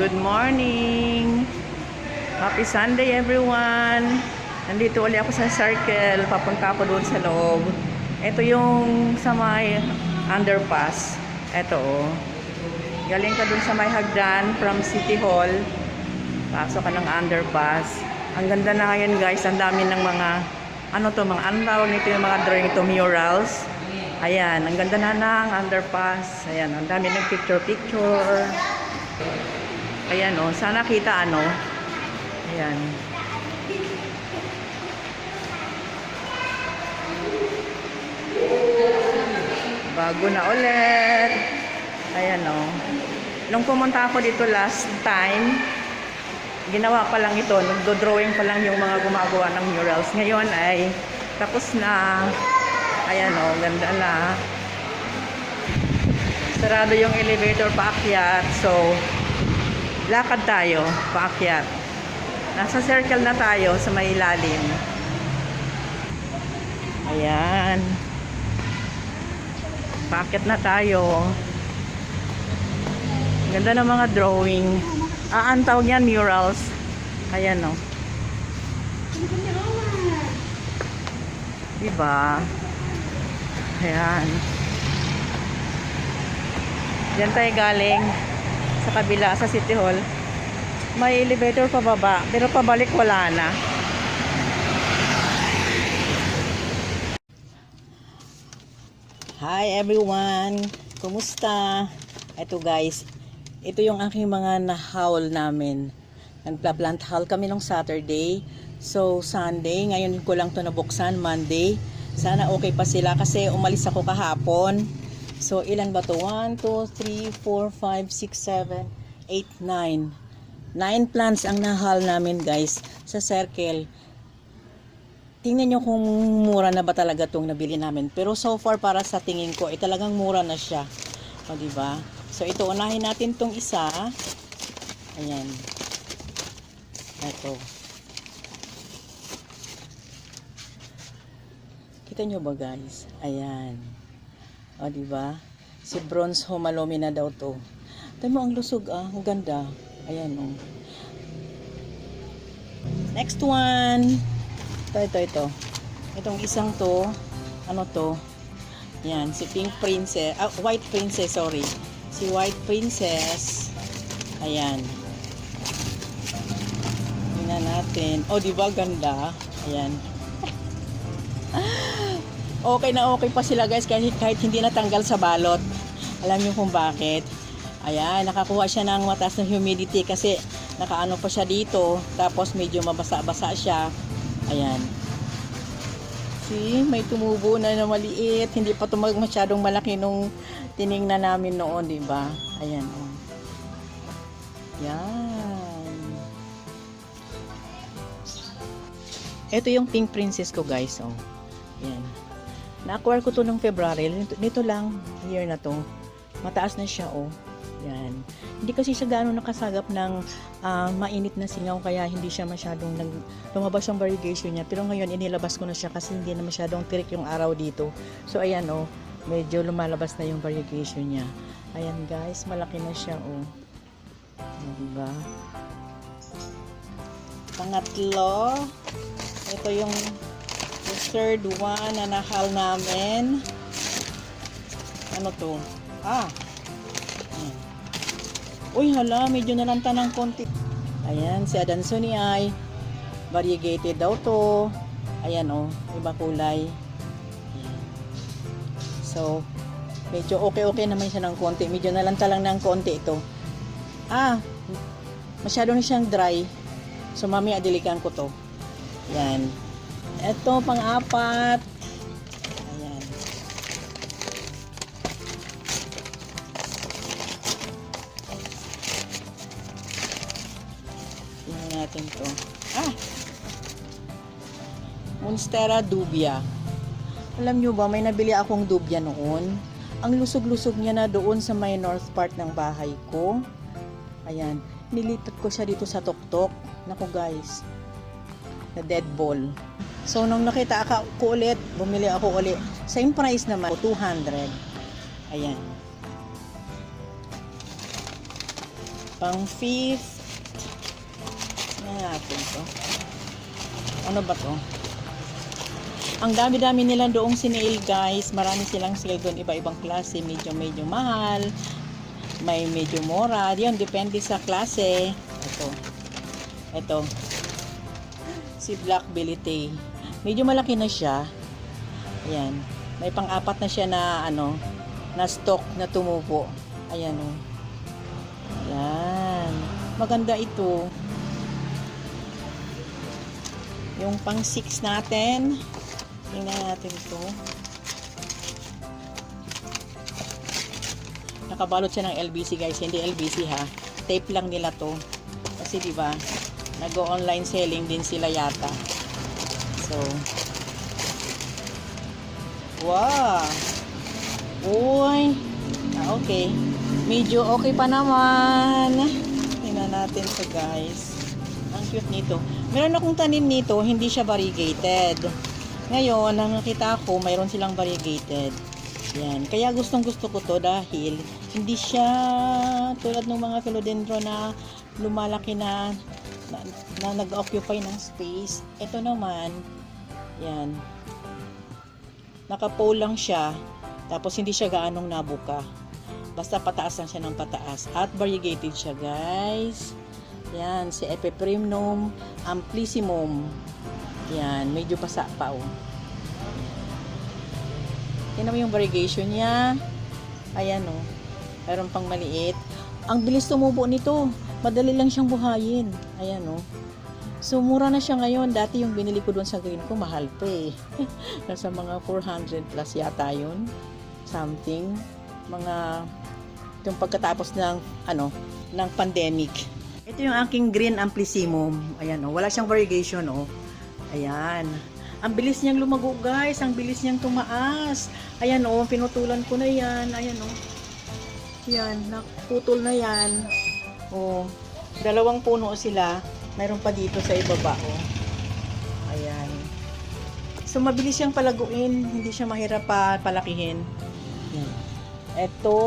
Good morning! Happy Sunday everyone! Nandito ulit ako sa circle. Papunta ako doon sa loob. Ito yung sa may underpass. Ito oh. Galing ka doon sa may hagdan from City Hall. Pasok ka ng underpass. Ang ganda na ngayon guys. Ang dami ng mga ano to, mga anong tawag nito yung mga drawing ito, murals. Ayan, ang ganda na ng underpass. Ayan, ang dami ng picture-picture. Ayan o, sana kita ano. Ayan. Bago na ulit. Ayan o. Nung pumunta ako dito last time, ginawa pa lang ito, nagdo-drawing pa lang yung mga gumagawa ng murals. Ngayon ay tapos na. Ayan o, ganda na. Sarado yung elevator paakyat. So, lakad tayo paakyat. Nasa circle na tayo sa may ilalim. Ayan. Paakyat na tayo. Ganda ng mga drawing. Ah, ang tawag yan, murals. Ayan o. Diba? Ayan. Diyan tayo galing sa kabila, sa City Hall. May elevator pababa, pero pabalik wala na. Hi everyone! Kumusta? Ito guys, ito yung aking mga na-haul namin. Nagpla-plant haul kami nung Saturday. So, Sunday, ngayon ko lang to nabuksan, Monday. Sana okay pa sila kasi umalis ako kahapon. So, ilan ba to? 1, 2, 3, 4, 5, 6, 7, 8, 9. 9 plants ang nahal namin guys sa circle. Tingnan nyo kung mura na ba talaga itong nabili namin. Pero so far para sa tingin ko, eh, talagang mura na siya. O, di ba? So, ito, unahin natin tong isa. Ayan. Ito. Kita nyo ba guys? Ayan. O, di ba? Si Bronze Homalomi na daw to. Ito mo ang lusog ah. Ang ganda. Ayan o. Next one. Ito, ito, ito. Itong isang to. Ano to? Yan. Si Pink Princess. Ah, White Princess, sorry. Si White Princess. Ayan. Tingnan natin. Oh, di ba ganda? Ayan. okay na okay pa sila guys kahit, kahit hindi natanggal sa balot. Alam niyo kung bakit? Ayan, nakakuha siya ng mataas na humidity kasi nakaano pa siya dito. Tapos medyo mabasa-basa siya. Ayan. See, may tumubo na na maliit. Hindi pa tumag masyadong malaki nung tiningnan namin noon, di ba? Ayan, oh. Yan. Ito yung pink princess ko, guys, oh. Yan. Na-acquire ko to nung February. Nito, nito lang, year na to. Mataas na siya, oh. Yan. Hindi kasi siya gaano nakasagap ng ah, mainit na singaw kaya hindi siya masyadong nag, lumabas yung variegation niya. Pero ngayon inilabas ko na siya kasi hindi na masyadong tirik yung araw dito. So ayan oh, medyo lumalabas na yung variegation niya. Ayan guys, malaki na siya oh. Diba? Pangatlo, ito yung third one na nahal namin. Ano to? Ah, Uy, hala, medyo nalanta ng konti. Ayan, si Adansoni ay variegated daw to. Ayan, oh, iba kulay. So, medyo okay-okay naman siya ng konti. Medyo nalanta lang ng konti ito. Ah, masyado na siyang dry. So, mamaya dilikan ko to. Ayan. Ito, pang-apat. Ayan. Tingnan natin to. Ah! Monstera dubia. Alam nyo ba, may nabili akong dubia noon. Ang lusog-lusog niya na doon sa may north part ng bahay ko. Ayan. Nilipat ko siya dito sa tuktok. Naku guys. Na dead ball. So, nung nakita ako ko ulit, bumili ako ulit. Same price naman, 200. Ayan. Pang fifth. Ano natin to? Ano ba to? Ang dami-dami nila doong sinail guys. Marami silang sale doon. Iba-ibang klase. Medyo medyo mahal. May medyo mura. Yun, depende sa klase. Ito. Ito. Si Black Belite. Medyo malaki na siya. Ayan. May pang-apat na siya na ano, na stock na tumubo. Ayan o. Ayan. Maganda ito. Yung pang 6 natin. Tingnan natin ito. Nakabalot siya ng LBC guys. Hindi LBC ha. Tape lang nila to. Kasi di ba nag-online selling din sila yata. So, wow! Uy! Ah, okay. Medyo okay pa naman. Tingnan natin to guys. Ang cute nito. Meron akong tanim nito, hindi siya variegated. Ngayon, ang nakita ko, mayroon silang variegated. Yan. Kaya gustong gusto ko to dahil hindi siya tulad ng mga philodendron na lumalaki na na, na nag-occupy ng space. Ito naman, yan. Naka-pole lang siya. Tapos hindi siya gaanong nabuka. Basta pataas lang siya ng pataas. At variegated siya, guys. Yan, si Epiprimnum amplissimum. Yan, medyo basa pa, oh. Tingnan mo yung variegation niya. Ayan, oh. Meron pang maliit. Ang bilis tumubo nito. Madali lang siyang buhayin. Ayan, oh. So, mura na siya ngayon. Dati yung binili ko doon sa green ko, mahal pa eh. Nasa mga 400 plus yata yun. Something. Mga, yung pagkatapos ng, ano, ng pandemic. Ito yung aking green amplissimum. Ayan, oh. Wala siyang variegation, oh. Ayan. Ang bilis niyang lumago, guys. Ang bilis niyang tumaas. Ayan, oh. Pinutulan ko na yan. Ayan, oh. Yan. Naputol na yan. Oh. Dalawang puno sila. Mayroon pa dito sa ibaba, oh. Ayan. So, mabilis siyang palaguin. Hindi siya mahirap pa palakihin. Ito,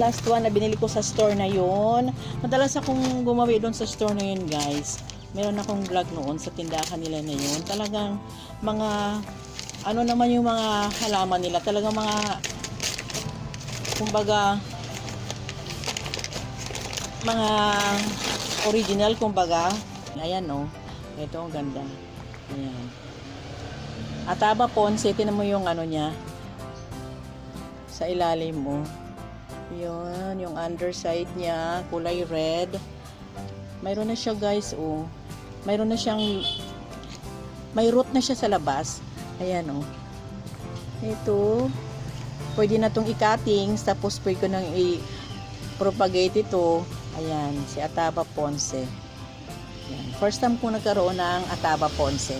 last one na binili ko sa store na yon. Madalas akong gumawi doon sa store na yun, guys. Meron akong vlog noon sa tindahan nila na yun. Talagang mga, ano naman yung mga halaman nila. Talagang mga, kumbaga, mga original, kumbaga. Ayan, no. Ito, ang ganda. Ayan. Ataba Ponce, tinan mo yung ano niya, sa ilalim mo. Yun, yung underside niya, kulay red. Mayroon na siya guys, oh. Mayroon na siyang, may root na siya sa labas. Ayan, oh. Ito, pwede na tong i-cuttings, tapos pwede ko nang i-propagate ito. Ayan, si Ataba Ponce. Ayan. First time ko nagkaroon ng Ataba Ponce.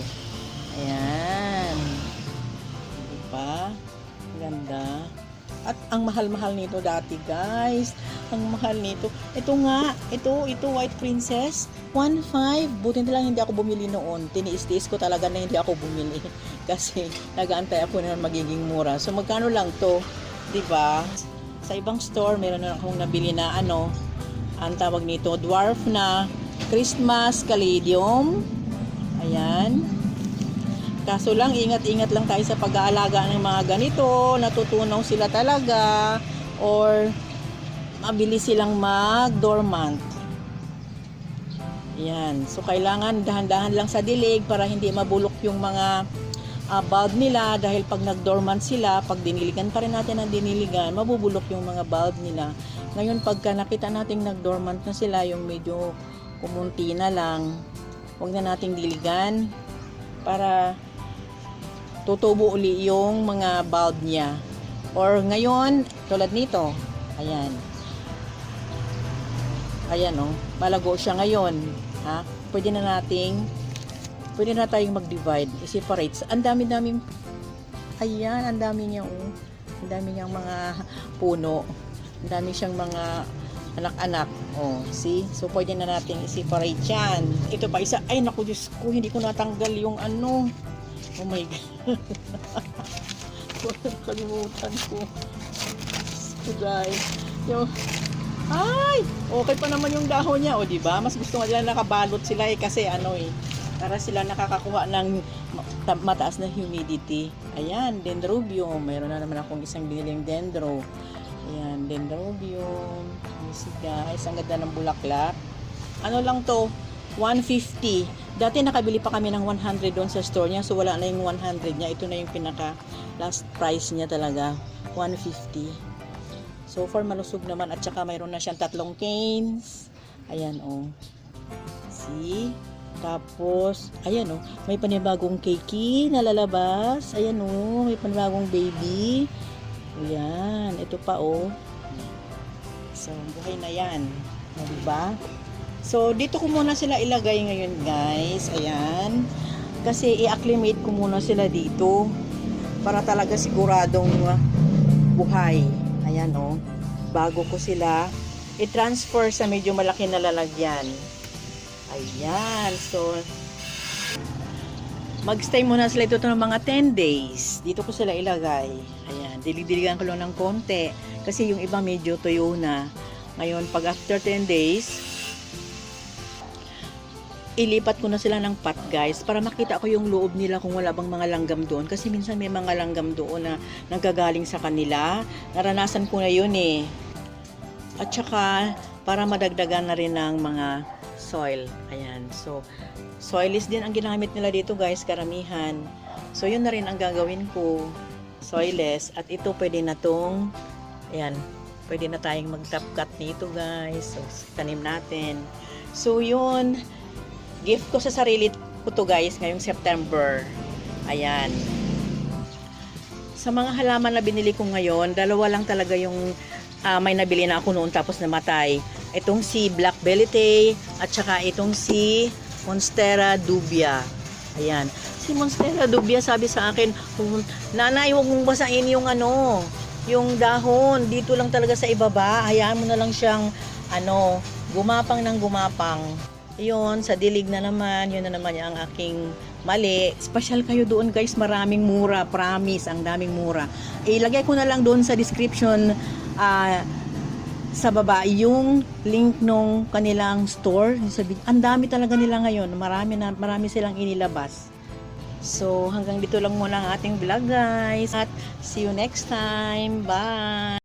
Ayan. Diba? Ganda. At ang mahal-mahal nito dati, guys. Ang mahal nito. Ito nga, ito, ito White Princess. 1.5. Buti na lang hindi ako bumili noon. Tiniis-tiis ko talaga na hindi ako bumili. Kasi nag-aantay ako na magiging mura. So magkano lang to? ba? Sa ibang store, meron na akong nabili na ano, ang tawag nito, dwarf na Christmas Caladium. Ayan. Kaso lang, ingat-ingat lang tayo sa pag-aalaga ng mga ganito. Natutunaw sila talaga. Or, mabilis silang mag-dormant. Yan. So, kailangan dahan-dahan lang sa dilig para hindi mabulok yung mga uh, bulb nila. Dahil pag nag-dormant sila, pag diniligan pa rin natin ang diniligan, mabubulok yung mga bulb nila. Ngayon, pagka nakita nating nag-dormant na sila, yung medyo kumunti na lang, huwag na nating diligan para tutubo uli yung mga bulb niya. Or ngayon, tulad nito, ayan. Ayan oh, malago siya ngayon. Ha? Pwede na nating, pwede na tayong mag-divide, i-separate. Ang dami-daming, ayan, ang dami niya oh. Ang dami niyang mga puno. Ang dami siyang mga anak-anak. Oh, see? So, pwede na nating i-separate yan. Ito pa isa. Ay, naku, Diyos ko, hindi ko natanggal yung ano. Oh my God. Kalimutan ko. Guys, yung Ay, okay pa naman yung dahon niya, o di ba? Mas gusto nga nila nakabalot sila eh kasi ano eh, para sila nakakakuha ng ma- ta- mataas na humidity. Ayan, dendrobium. Mayroon na naman akong isang biniling dendro. Ayan, dendrobium. Easy guys, ang ganda ng bulaklak. Ano lang to? 150. Dati nakabili pa kami ng 100 doon sa store niya. So wala na yung 100 niya. Ito na yung pinaka last price niya talaga. 150. So far malusog naman at saka mayroon na siyang tatlong canes. Ayan oh. See? Tapos, ayan oh, may panibagong cakey na lalabas. Ayan oh, may panibagong baby. Ayan, ito pa oh. So, buhay na yan. O, diba? So, dito ko muna sila ilagay ngayon, guys. Ayan. Kasi i-acclimate ko muna sila dito para talaga siguradong uh, buhay. Ayan, oh. Bago ko sila i-transfer sa medyo malaki na lalagyan. Ayan. So, magstay muna sila dito ng mga 10 days. Dito ko sila ilagay. Ayan. Dilig-diligan ko lang ng konti. Kasi yung iba medyo tuyo na. Ngayon, pag after 10 days, ilipat ko na sila ng pot guys para makita ko yung loob nila kung wala bang mga langgam doon kasi minsan may mga langgam doon na nanggagaling sa kanila naranasan ko na yun eh at saka para madagdagan na rin ng mga soil ayan so soilless din ang ginamit nila dito guys karamihan so yun na rin ang gagawin ko soilless at ito pwede na tong ayan pwede na tayong mag top cut nito guys so tanim natin so yun gift ko sa sarili ko to guys ngayong September. Ayan. Sa mga halaman na binili ko ngayon, dalawa lang talaga yung ah, may nabili na ako noon tapos namatay. Itong si Black Belly at saka itong si Monstera dubia. Ayan. Si Monstera dubia sabi sa akin, "Kung- Nanay, huwag mong basahin yung ano, yung dahon. Dito lang talaga sa ibaba. Hayaan mo na lang siyang ano, gumapang ng gumapang. Yun, sa dilig na naman, yun na naman yung aking mali. Special kayo doon guys, maraming mura, promise, ang daming mura. Ilagay ko na lang doon sa description ah, sa baba yung link nung kanilang store. Sabi, ang dami talaga nila ngayon, marami na marami silang inilabas. So, hanggang dito lang muna ang ating vlog guys. At see you next time. Bye!